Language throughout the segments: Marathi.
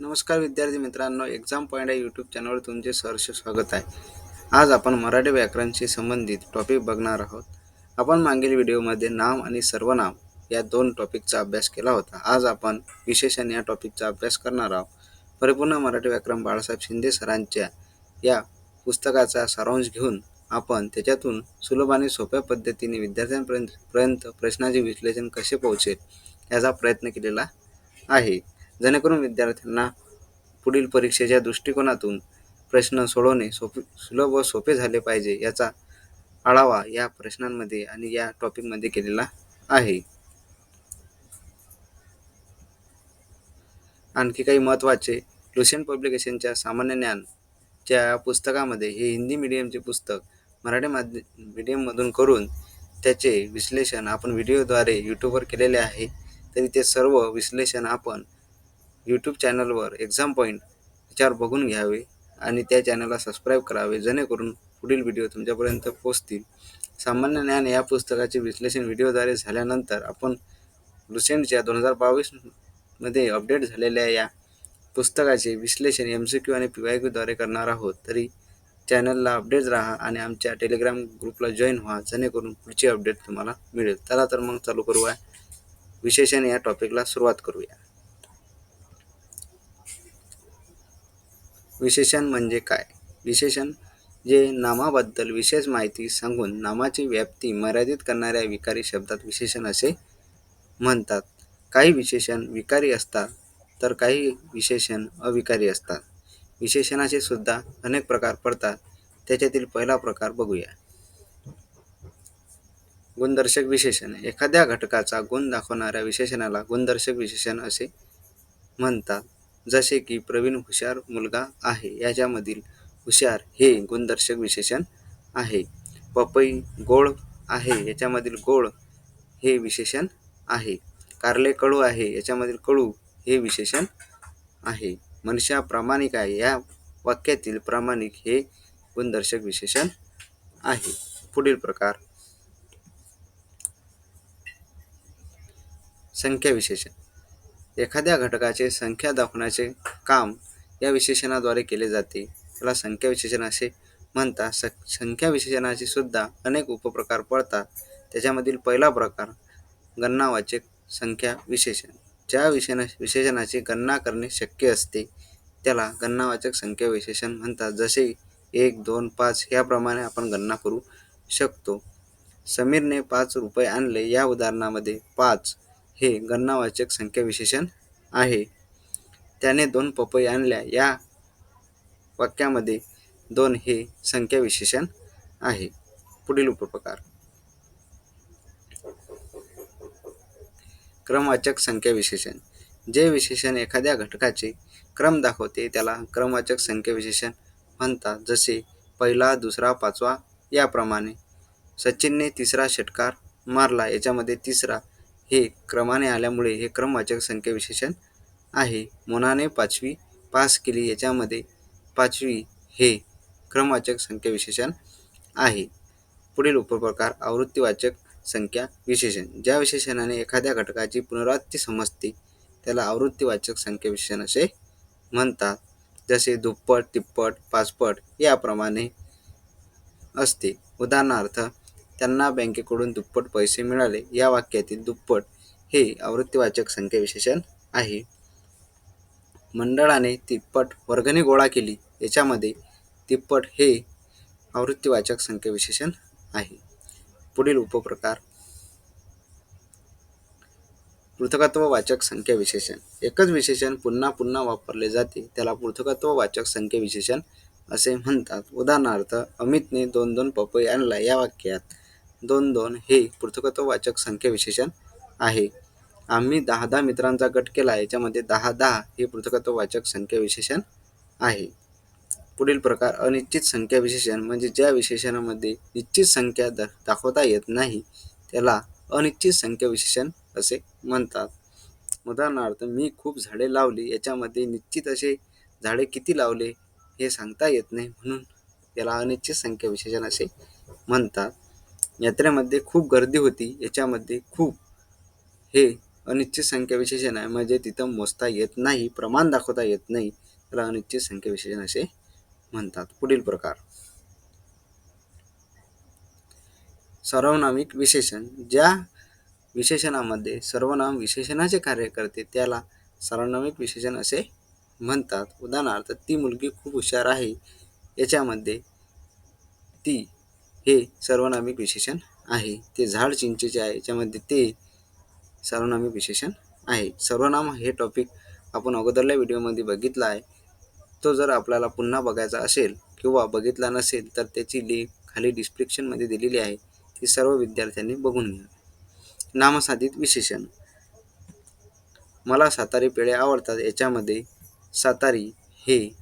नमस्कार विद्यार्थी मित्रांनो एक्झाम पॉईंट या यूट्यूब चॅनलवर तुमचे सहर्ष स्वागत आहे. आज आपण मराठी व्याकरणशी संबंधित टॉपिक बघणार आहोत. आपण मागील व्हिडिओमध्ये नाम आणि सर्वनाम या दोन टॉपिकचा अभ्यास केला होता. आज आपण विशेषण या टॉपिकचा अभ्यास करणार आहोत. परिपूर्ण मराठी व्याकरण बाळासाहेब शिंदे सरांच्या या पुस्तकाचा सारांश घेऊन आपण त्याच्यातून सुलभ आणि सोप्या पद्धतीने विद्यार्थ्यांपर्यंत पर्यंत प्रश्नाचे विश्लेषण कसे पोहोचेल याचा प्रयत्न केलेला आहे. जेणेकरून विद्यार्थ्यांना पुढील परीक्षेच्या दृष्टिकोनातून प्रश्न सोडवणे सोपे सुलभ व सोपे झाले पाहिजे याचा आढावा या प्रश्नांमध्ये आणि या टॉपिकमध्ये केलेला आहे. आणखी काही महत्त्वाचे लुसेंट पब्लिकेशनच्या सामान्य ज्ञानच्या पुस्तकामध्ये हे हिंदी मीडियमचे पुस्तक मराठी माध्य मीडियममधून करून त्याचे विश्लेषण आपण व्हिडिओद्वारे यूट्यूबवर केलेले आहे. तरी ते सर्व विश्लेषण आपण यूट्यूब चॅनलवर एक्झाम पॉईंट याच्यावर बघून घ्यावे आणि त्या चॅनलला सबस्क्राईब करावे जेणेकरून पुढील व्हिडिओ तुमच्यापर्यंत पोचतील सामान्य ज्ञान या पुस्तकाचे विश्लेषण व्हिडिओद्वारे झाल्यानंतर आपण लुसेंटच्या दोन हजार बावीसमध्ये अपडेट झालेल्या या पुस्तकाचे विश्लेषण एम सी क्यू आणि पी वाय क्यूद्वारे करणार आहोत. तरी चॅनलला अपडेट राहा आणि आमच्या टेलिग्राम ग्रुपला जॉईन व्हा जेणेकरून पुढची अपडेट तुम्हाला मिळेल. चला तर मग चालू करूया. विशेषण या टॉपिकला सुरुवात करूया. विशेषण म्हणजे काय? विशेषण जे नामाबद्दल विशेष माहिती सांगून नामाची व्याप्ती मर्यादित करणाऱ्या विकारी शब्दात विशेषण असे म्हणतात. काही विशेषण विकारी असतात तर काही विशेषण अविकारी असतात. विशेषणाचे सुद्धा अनेक प्रकार पडतात. त्याच्यातील पहिला प्रकार बघूया. गुणदर्शक विशेषण. एखाद्या घटकाचा गुण दाखवणाऱ्या विशेषणाला गुणदर्शक विशेषण असे म्हणतात. जसे की प्रवीण हुशार मुलगा आहे याच्यामधील हुशार हे गुणदर्शक विशेषण आहे. पपई गोड आहे याच्यामधील गोड हे विशेषण आहे. कारले कडू आहे याच्यामधील कडू हे विशेषण आहे. मनुष्या प्रामाणिक आहे या वाक्यातील प्रामाणिक हे गुणदर्शक विशेषण आहे. पुढील प्रकार. संख्या विशेषण. एखाद्या घटकाचे संख्या दाखवण्याचे काम या विशेषणाद्वारे केले जाते. त्याला संख्या विशेषण असे म्हणतात. स संख्या विशेषणाचे सुद्धा अनेक उपप्रकार पडतात. त्याच्यामधील पहिला प्रकार गणनावाचक संख्या विशेषण. ज्या विशेष विशेषणाची गणना करणे शक्य असते त्याला गणनावाचक संख्या विशेषण म्हणतात. जसे एक दोन पाच याप्रमाणे आपण गणना करू शकतो. समीरने पाच रुपये आणले. या उदाहरणामध्ये पाच हे गणनावाचक संख्या विशेषण आहे. त्याने दोन पपई आणल्या. या वाक्यामध्ये दोन हे संख्या विशेषण आहे. पुढील उपप्रकार. क्रमवाचक संख्या विशेषण. जे विशेषण एखाद्या घटकाचे क्रम दाखवते त्याला क्रमवाचक संख्या विशेषण म्हणतात. जसे पहिला दुसरा पाचवा याप्रमाणे. सचिनने तिसरा षटकार मारला. याच्यामध्ये तिसरा हे क्रमाने आल्यामुळे हे क्रमवाचक संख्या विशेषण आहे. मोनाने पाचवी पास केली. याच्यामध्ये पाचवी हे क्रमवाचक संख्या विशेषण आहे. पुढील उपप्रकार आवृत्तीवाचक संख्या विशेषण. ज्या विशेषणाने एखाद्या घटकाची पुनरावृत्ती समजते त्याला आवृत्तीवाचक संख्या विशेषण असे म्हणतात. जसे दुप्पट तिप्पट पाचपट याप्रमाणे असते. उदाहरणार्थ त्यांना बँकेकडून दुप्पट पैसे मिळाले. या वाक्यातील दुप्पट हे आवृत्तीवाचक संख्या विशेषण आहे. मंडळाने तिप्पट वर्गणी गोळा केली. याच्यामध्ये तिप्पट हे आवृत्तीवाचक संख्या विशेषण आहे. पुढील उपप्रकार. पृथकत्ववाचक संख्या विशेषण एकच विशेषण पुन्हा पुन्हा वापरले जाते. त्याला पृथकत्ववाचक संख्या विशेषण असे म्हणतात. उदाहरणार्थ अमितने दोन दोन पपई आणला या वाक्यात दोन दोन हे पृथकत्ववाचक संख्या विशेषण आहे. आम्ही दहा दहा मित्रांचा गट केला याच्यामध्ये दहा दहा हे पृथकत्ववाचक संख्या विशेषण आहे. पुढील प्रकार अनिश्चित संख्या विशेषण म्हणजे ज्या विशेषणामध्ये निश्चित संख्या द दाखवता येत नाही त्याला अनिश्चित संख्या विशेषण असे म्हणतात. उदाहरणार्थ मी खूप झाडे लावली याच्यामध्ये निश्चित असे झाडे किती लावले हे सांगता येत नाही म्हणून त्याला अनिश्चित संख्या विशेषण असे म्हणतात. यात्रेमध्ये खूप गर्दी होती. याच्यामध्ये खूप हे अनिश्चित संख्या विशेषण आहे. म्हणजे तिथं मोजता येत नाही प्रमाण दाखवता येत नाही. त्याला अनिश्चित संख्या विशेषण असे म्हणतात. पुढील प्रकार. सर्वनामिक विशेषण. ज्या विशेषणामध्ये सर्वनाम विशेषणाचे कार्य करते त्याला सर्वनामिक विशेषण असे म्हणतात. उदाहरणार्थ ती मुलगी खूप हुशार आहे. याच्यामध्ये ती हे सर्वनामिक विशेषण आहे. ते झाड चिंचेचे आहे. याच्यामध्ये ते सर्वनामिक विशेषण आहे. सर्वनाम हे टॉपिक आपण अगोदरल्या व्हिडिओमध्ये बघितला आहे. तो जर आपल्याला पुन्हा बघायचा असेल किंवा बघितला नसेल तर त्याची लिंक खाली डिस्क्रिप्शनमध्ये दिलेली आहे. ती सर्व विद्यार्थ्यांनी बघून घ्या. नामसाधित विशेषण. मला सातारी पेढे आवडतात. याच्यामध्ये सातारी हे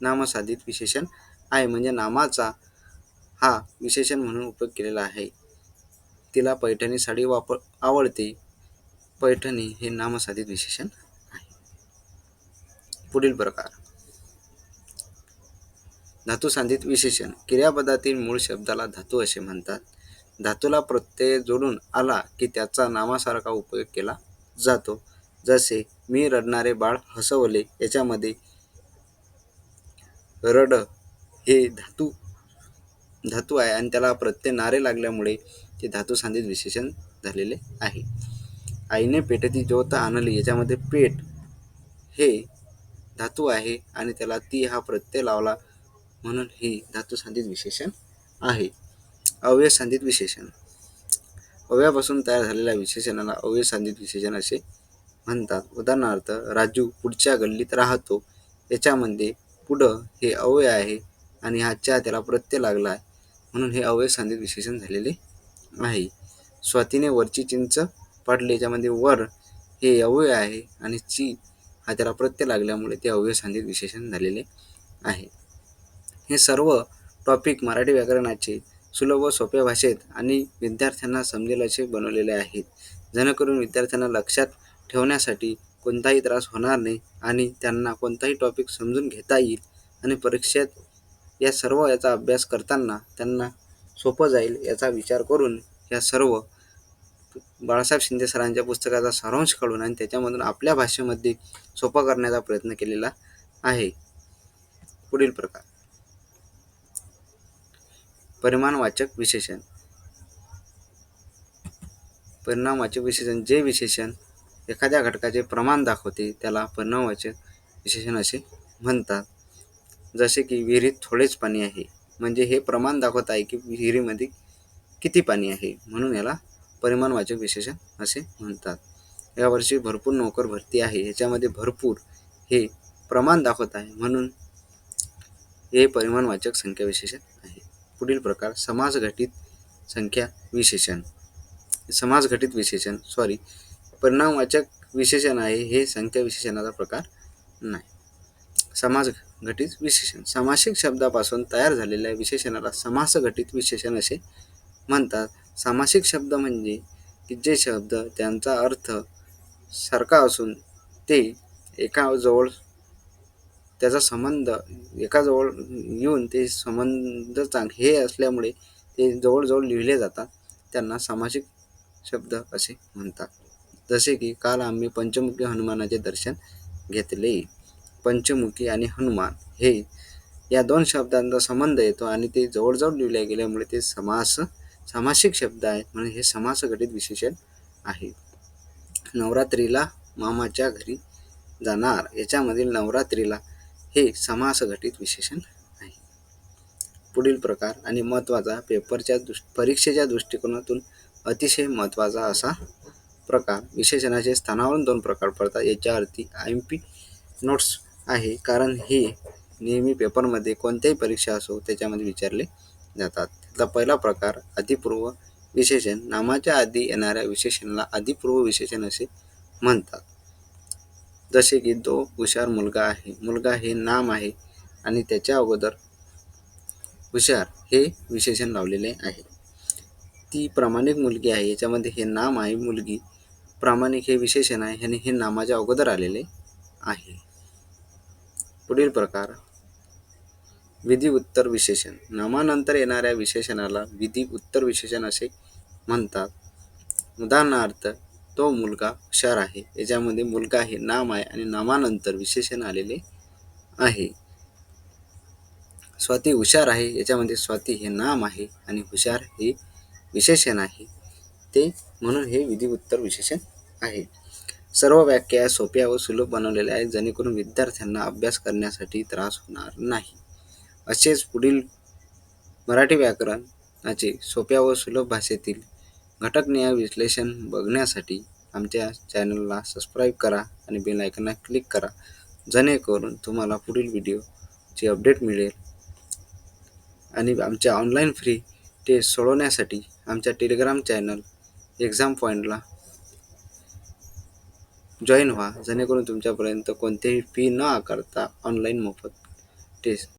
नामसाधित विशेषण आहे. म्हणजे नामाचा हा विशेषण म्हणून उपयोग केलेला आहे. तिला पैठणी साडी वापर आवडते. पैठणी हे नामसाधित विशेषण आहे. पुढील प्रकार. धातू सांधित विशेषण. क्रियापदातील मूळ शब्दाला धातू असे म्हणतात. धातूला प्रत्यय जोडून आला की त्याचा नामासारखा उपयोग केला जातो. जसे मी रडणारे बाळ हसवले याच्यामध्ये रड हे धातू धातू आहे आणि त्याला प्रत्यय नारे लागल्यामुळे ते धातू सांधित विशेषण झालेले आहे. आईने पेटती ज्योत आणली याच्यामध्ये पेट हे धातू आहे आणि त्याला ती हा प्रत्यय लावला म्हणून ही धातू सांधित विशेषण आहे. अव्यय सांधित विशेषण. अव्यापासून तयार झालेल्या विशेषणाला अव्यय सांधित विशेषण असे म्हणतात. उदाहरणार्थ राजू पुढच्या गल्लीत राहतो याच्यामध्ये पुढं हे अवय आहे आणि हा च्या त्याला प्रत्यय लागला आहे. म्हणून हे अवयव सांधित विशेषण झालेले आहे. स्वातीने वरची चिंच पाडली याच्यामध्ये वर हे अवयव आहे आणि ची हा त्याला प्रत्यय लागल्यामुळे ते अवयव सांधित विशेषण झालेले आहे. हे सर्व टॉपिक मराठी व्याकरणाचे सुलभ व सोप्या भाषेत आणि विद्यार्थ्यांना समजेल असे बनवलेले आहेत. जेणेकरून विद्यार्थ्यांना लक्षात ठेवण्यासाठी कोणताही त्रास होणार नाही आणि त्यांना कोणताही टॉपिक समजून घेता येईल आणि परीक्षेत या सर्व याचा अभ्यास करताना त्यांना सोपं जाईल याचा विचार करून या सर्व बाळासाहेब शिंदे सरांच्या पुस्तकाचा सारांश काढून आणि त्याच्यामधून आपल्या भाषेमध्ये सोपा करण्याचा प्रयत्न केलेला आहे. पुढील प्रकार. परिमाणवाचक विशेषण. परिणामवाचक विशेषण जे विशेषण एखाद्या घटकाचे प्रमाण दाखवते त्याला परिणामवाचक विशेषण असे म्हणतात. जसे की विहिरीत थोडेच पाणी आहे. म्हणजे हे प्रमाण दाखवत आहे की विहिरीमध्ये किती पाणी आहे म्हणून याला परिमाणवाचक विशेषण असे म्हणतात. यावर्षी भरपूर नोकर भरती आहे. ह्याच्यामध्ये भरपूर हे प्रमाण दाखवत आहे म्हणून हे परिमाणवाचक संख्या विशेषण आहे. पुढील प्रकार समाजघटित संख्या विशेषण समाजघटित विशेषण सॉरी परिणामवाचक विशेषण आहे हे संख्या विशेषणाचा प्रकार नाही. समास घटित विशेषण. सामासिक शब्दापासून तयार झालेल्या विशेषणाला समासघटित विशेषण असे म्हणतात. सामासिक शब्द म्हणजे की जे शब्द त्यांचा अर्थ सारखा असून ते एकाजवळ त्याचा संबंध एकाजवळ येऊन ते संबंध चांग हे असल्यामुळे ते जवळजवळ लिहिले जातात. त्यांना सामासिक शब्द असे म्हणतात. जसे की काल आम्ही पंचमुखी हनुमानाचे दर्शन घेतले. पंचमुखी आणि हनुमान हे या दोन शब्दांचा संबंध येतो आणि ते जवळजवळ लिहिले गेल्यामुळे ते समास सामासिक शब्द आहेत म्हणून हे समासघटित विशेषण आहे. नवरात्रीला मामाच्या घरी जाणार याच्यामधील नवरात्रीला हे समासघटित विशेषण आहे. पुढील प्रकार आणि महत्त्वाचा पेपरच्या दृष् परीक्षेच्या दृष्टिकोनातून अतिशय महत्त्वाचा असा प्रकार. विशेषणाचे स्थानावरून दोन प्रकार पडतात. याच्या अर्थी आय एम पी नोट्स आहे. कारण हे नेहमी पेपरमध्ये कोणत्याही परीक्षा असो त्याच्यामध्ये विचारले जातात. त्यातला पहिला प्रकार अधिपूर्व विशेषण. नामाच्या आधी येणाऱ्या विशेषणाला अधिपूर्व विशेषण असे म्हणतात. जसे की तो हुशार मुलगा आहे. मुलगा हे नाम आहे आणि त्याच्या अगोदर हुशार हे विशेषण लावलेले आहे. ती प्रामाणिक मुलगी आहे. याच्यामध्ये हे नाम आहे मुलगी. प्रामाणिक हे विशेषण आहे आणि हे नामाच्या अगोदर आलेले आहे. पुढील प्रकार. विधी उत्तर विशेषण. नामानंतर येणाऱ्या विशेषणाला विधी उत्तर विशेषण असे म्हणतात. उदाहरणार्थ तो मुलगा हुशार आहे याच्यामध्ये मुलगा हे नाम आहे आणि नामानंतर विशेषण आलेले आहे. स्वाती हुशार आहे याच्यामध्ये स्वाती हे नाम आहे आणि हुशार हे विशेषण आहे. ते म्हणून हे विधी उत्तर विशेषण आहे. सर्व व्याख्या सोप्या व सुलभ बनवलेल्या आहेत जेणेकरून विद्यार्थ्यांना अभ्यास करण्यासाठी त्रास होणार नाही. असेच पुढील मराठी व्याकरणाचे सोप्या व सुलभ भाषेतील घटकनिहाय विश्लेषण बघण्यासाठी आमच्या चॅनलला सबस्क्राईब करा आणि बेल आयकनला क्लिक करा जेणेकरून तुम्हाला पुढील व्हिडिओची अपडेट मिळेल. आणि आमच्या ऑनलाईन फ्री टेस्ट सोडवण्यासाठी आमच्या टेलिग्राम चॅनल एक्झाम पॉईंटला जॉईन व्हा जेणेकरून तुमच्यापर्यंत कोणतेही फी न आकारता ऑनलाईन मोफत टेस्ट